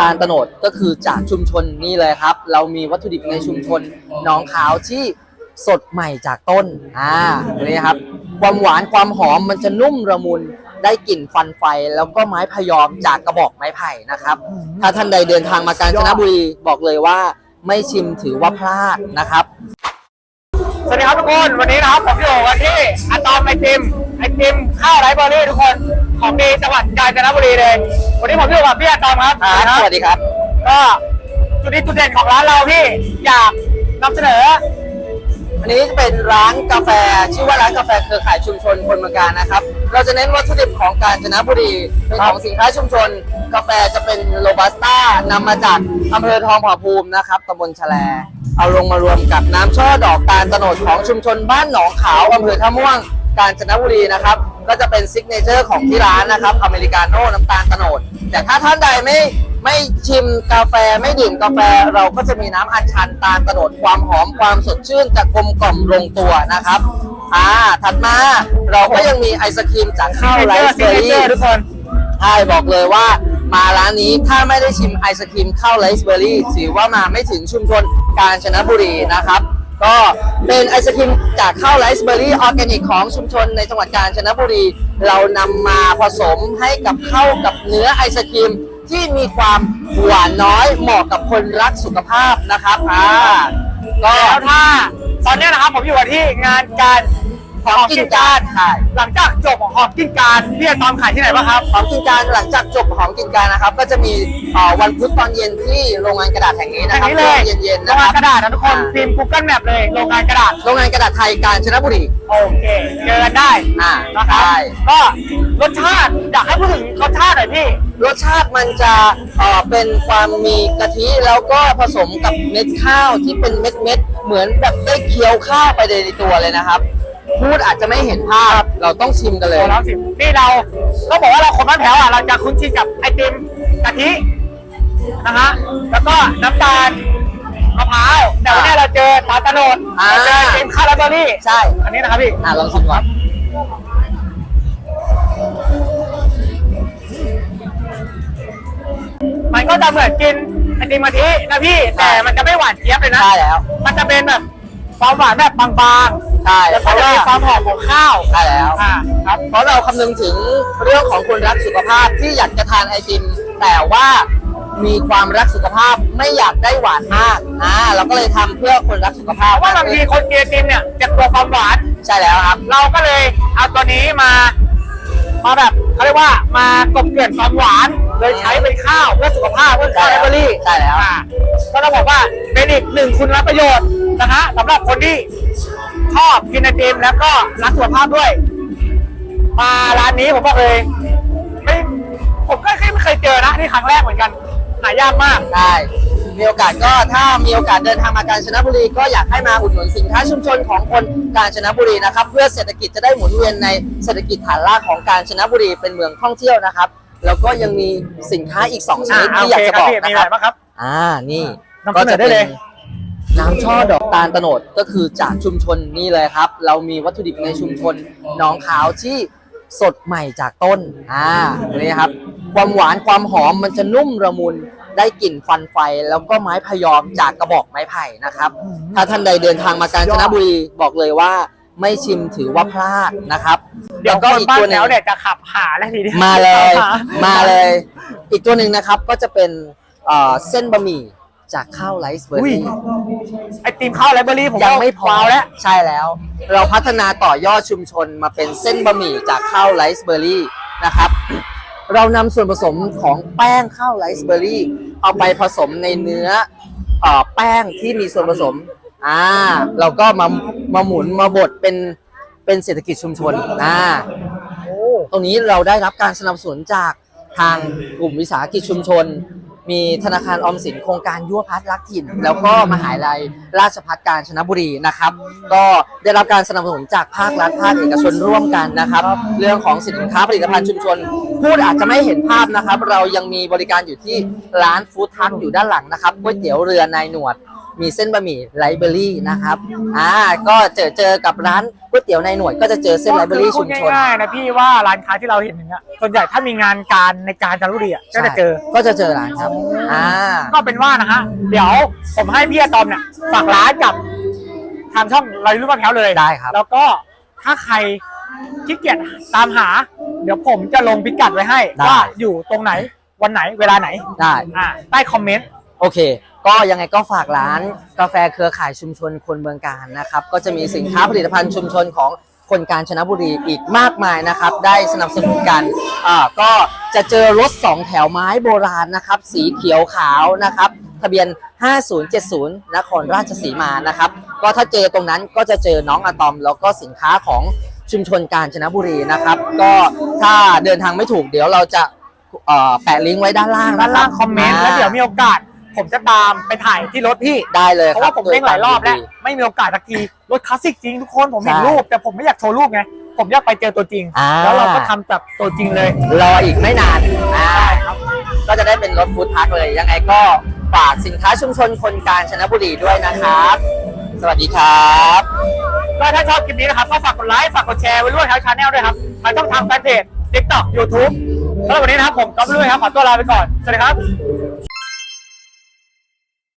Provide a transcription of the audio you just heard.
ตาลโตนดก็คือจากชุมชนนี่เลยครับ เรามีวัตถุดิบในชุมชนหนองขาวที่สดใหม่จากต้นอ่านี่ครับ ความหวานความหอมมันจะนุ่มระมุนได้กลิ่นฟันไฟแล้วก็ไม้พยอมจากกระบอกไม้ไผ่นะครับ ถ้าท่านใดเดินทางมากาญจนบุรีบอกเลยว่าไม่ชิมถือว่าพลาดนะครับสวัสดีครับทุกคนวันนี้นะครับผมอยู่กันที่อะตอมไอติมไอติมข้าวไรเบอรี่ทุกคน ของดีจังหวัดกาญจนบุรีเลย วันนี้ผมอยู่กับพี่อะตอมครับครับสวัสดีครับ ก็จุดนี้จุดเด่นของร้านเราพี่อยากนำเสนอ อันนี้จะเป็นร้านกาแฟ ชื่อว่าร้านกาแฟเครือข่ายชุมชนคนเมืองการนะครับ เราจะเน้นวัตถุดิบของกาญจนบุรีเป็นของสินค้าชุมชน กาแฟจะเป็นโรบัสต้านำมาจากอำเภอทองผาภูมินะครับตำบลแฉลเอาลงมารวมกับน้ำช่อดอกตาลตะโนดของชุมชนบ้านหนองขาวอำเภอท่าม่วง กาญจนบุรีนะครับ ก็จะเป็นซิกเนเจอร์ของที่ร้านนะครับอเมริกาโน่น้ำตาลตะโนด แต่ถ้าท่านใดไม่ไม่ชิมกาแฟไม่ดื่มกาแฟเราก็จะมีน้ำอัญชันตาลตะโนดความหอมความสดชื่นจะกลมกล่อมลงตัวนะครับอ่าถัดมาเราก็ยังมีไอศครีมจากข้าวไรซ์เบอร์ซิกเนเจอรี่ร์ทุกคนใช่บอกเลยว่ามาร้านนี้ถ้าไม่ได้ชิมไอศครีมข้าวไรซ์เบอร์รี่ถือว่ามาไม่ถึงชุมชนกาญจนบุรีนะครับ ก็เป็นไอศครีมจากข้าวไรซ์เบอร์รี่ออร์แกนิกของชุมชนในจังหวัดกาญจนบุรี เรานำมาผสมให้กับเข้ากับเนื้อไอศครีมที่มีความหวานน้อยเหมาะกับคนรักสุขภาพนะครับอ่าก็แล้วถ้าตอนนี้นะครับผมอยู่กันที่งานการ ของกินการใช่หลังจากจบของหอมกินการพี่อะตอมขายที่ไหนบ้างครับของกินการหลังจากจบของกินการนะครับ ก็จะมีเอ่อวันพุธตอนเย็นที่โรงงานกระดาษแห่งนี้อนะย่างครับนี้เลยช่วงเย็นๆโรนะงคงารันบกระดาษนะทุกคนอ่าพิมพ์ Google Map เลยโรงงานกระดาษ โรงงานกระดาษไทยกาญจนบุรี โอเค เจอกันได้อ่านะครับใช่ ก็รสชาติอยากให้พูดถึงรสชาติหน่อยพี่ รสชาติมันจะเอ่อเป็นความมีกะทิแล้วก็ผสมกับเม็ดข้าวที่เป็นเม็ดเม็ดๆเหมือนแบบได้เคี้ยวข้าวไปในตัวเลยนะครับ พูดอาจจะไม่เห็นภาพ เราต้องชิมกันเลยโอ้แล้วสินี่เราก็บอกว่าเราคนบ้านแถวอะเราจะคุ้นชินกับไอติมกะทินะฮะแล้วก็น้ำตาลมะพร้าวแต่วันนี้เราเจอตาลตะโนดอ่า เราเจอไอติมคาราเบอรี่ใช่ อันนี้นะครับพี่อ่าลองชิมก่อนมันก็จะเหมือนกินไอติมกะทินะพี่แต่มันจะไม่หวานเจี๊ยบเลยนะใช่แล้ว มันจะเป็นแบบ ความหวานแบบบางๆใช่แล้วเพก็ราะจะว่ามีความหอมของข้าวใช่แล้ว อ่าครับ เพราะเราคำนึงถึงเรื่องของคนรักสุขภาพที่อยากจะทานไอติมแต่ว่ามีความรักสุขภาพไม่อยากได้หวานมากอ่าเราก็เลยทำเพื่อคนรักสุขภาพเพราะว่าบางทีคนกินไอติมเนี่ยจะกลัวความหวาน ใช่แล้วครับ เราก็เลยเอาตัวนี้มา มาแบบเขาเรียกว่ามากลบเกลื่อนความหวานเลยใช้เป็นข้าวเพื่อสุขภาพเพื่อข้าวไลเบอรี่ใช่แล้ว อ่าก็ต้องบอกว่าเป็นอีกหนึ่งคุณรับประโยชน์ นะฮะสำหรับคนที่ชอบกินไอติมแล้วก็รักสุขภาพด้วย มาร้านนี้ผมบอกเลยไม่ผมก็ไม่เคยเจอนะนี่ครั้งแรกเหมือนกันหายากมากใช่มีโอกาสก็ถ้ามีโอกาสเดินทางมากาญจนบุรี ก็อยากให้มาอุดหนุนสินค้าชุมชนของคนกาญจนบุรีนะครับ เพื่อเศรษฐกิจจะได้หมุนเวียนในเศรษฐกิจฐานรากของกาญจนบุรีเป็นเมืองท่องเที่ยวนะครับ แล้วก็ยังมีสินค้าอีก 2ชนิดที่อยากจะบอกโเคนะมีคอะรับไรบ้างครับอ่านี่นำเสนอได้เลย น้ำช่อดอกตาลตะโนดก็คือจากชุมชนนี่เลยครับ เรามีวัตถุดิบในชุมชนหนองขาวที่สดใหม่จากต้นอ่านี่ครับ ความหวานความหอมมันจะนุ่มระมุนได้กลิ่นฟันไฟแล้วก็ไม้พยอมจากกระบอกไม้ไผ่นะครับ ถ้าท่านใดเดินทางมากาญจนบุรีบอกเลยว่าไม่ชิมถือว่าพลาดนะครับ เดี๋ยวก็คนอีกบ้านตัวหนึแถงวเนี่ยจะขับหาแล้วทีนี้มาเลยหมาเลย อีกตัวหนึ่งนะครับก็จะเป็นเอ่อเส้นบะหมี่ จากข้าวไรซ์เบอร์อุ้ยรี่ไอติมข้าวไลเบอรี่ผมยังไม่พอว้าวแล้วใช่แล้ว เราพัฒนาต่อยอดชุมชนมาเป็นเส้นบะหมี่จากข้าวไรซ์เบอร์รี่นะครับ เรานำส่วนผสมของแป้งข้าวไรซ์เบอร์รี่ เอาไปผสมในเนื้อเอ่อแป้งที่มีส่วนผสมอ่าเราก็มามาหมุนมาบดเป็นเป็นเศรษฐกิจชุมชนอ่าตรงนี้เราได้รับการสนับสนุนจากทางกลุ่มวิสาหกิจชุมชน มีธนาคารออมสินโครงการยั่วพัฒน์รักถิ่น แล้วก็มหาลัยราชภัฏการชนบุรีนะครับ ก็ได้รับการสนับสนุนจากภาครัฐภาคเอกชนร่วมกันนะครับ เรื่องของสินค้าผลิตภัณฑ์ชุมชนพูดอาจจะไม่เห็นภาพนะครับ เรายังมีบริการอยู่ที่ร้านฟู้ดทัคอยู่ด้านหลังนะครับก๋วยเตี๋ยวเรือนายหนวด มีเส้นบะหมี่ไลเบอรี่นะครับอ่าก็เจอเจอกับร้านก๋วยเตี๋ยวในหน่วย ก็จะเจอเส้นไลเบอรี่ชุมชนง่ายๆนะพี่ว่าร้านค้าที่เราเห็นอย่างเงี้ยส่วนใหญ่ถ้ามีงานการในการจันทบุรีอะก็จะเจอ ก็จะเจอร้านครับอ่าก็เป็นว่านะฮะเดี๋ยวผมให้พี่อะตอมเนี่ยฝากร้านกับทางช่องเรารู้มาแถวเลยได้ครับ แล้วก็ถ้าใครขี้เกียจตามหา เดี๋ยวผมจะลงพิกัดไว้ให้ ได้ ว่าอยู่ตรงไหนวันไหนเวลาไหนได้อ่าใต้คอมเมนต์ โอเค ก็ยังไงก็ฝากร้านกาแฟเครือข่ายชุมชนคนเมืองการนะครับ ก็จะมีสินค้าผลิตภัณฑ์ชุมชนของคนกาญจนบุรีอีกมากมายนะครับ ได้สนับสนุนกันอ่าก็จะเจอรถสองแถวไม้โบราณนะครับ สีเขียวขาวนะครับ ทะเบียน 5070 นครราชสีมานะครับ ก็ถ้าเจอตรงนั้นก็จะเจอน้องอะตอม แล้วก็สินค้าของชุมชนกาญจนบุรีนะครับ ก็ถ้าเดินทางไม่ถูกเดี๋ยวเราจะเอ่อแปะลิงก์ไว้ด้านล่างด้านล่างคอมเมนต์แล้วเดี๋ยวมีโอกาส ผมจะตามไปถ่ายที่รถพี่ ได้เลยเพราะครัว่าบผมเล่นหลายรอบแล้วดีไม่มีโอกาสสักที รถคลาสสิกจริงทุกคนผมเห็นใช่รูป แต่ผมไม่อยากโชว์รูปไง ผมอยากไปเจอตัวจริงอ่าแล้วเราก็ทำแบบตัวจริงเลย รออีกไม่นานอ่าก็จะได้เป็นรถฟู้ดทักเลย ยังไงก็ฝากสินค้าชุมชนคนกาญจนบุรีด้วยนะครับ สวัสดีครับก็ถ้าชอบคลิปนี้นะครับก็ฝากกดไลค์ฝากกดแชร์ไว้ด้วยทางชาแนลด้วยครับทางช่องทางแฟนเพจ TikTok YouTube สำหรับวันนี้นะครับผมก๊อฟลุยครับขอตัวลาไปก่อน สวัสดีครับ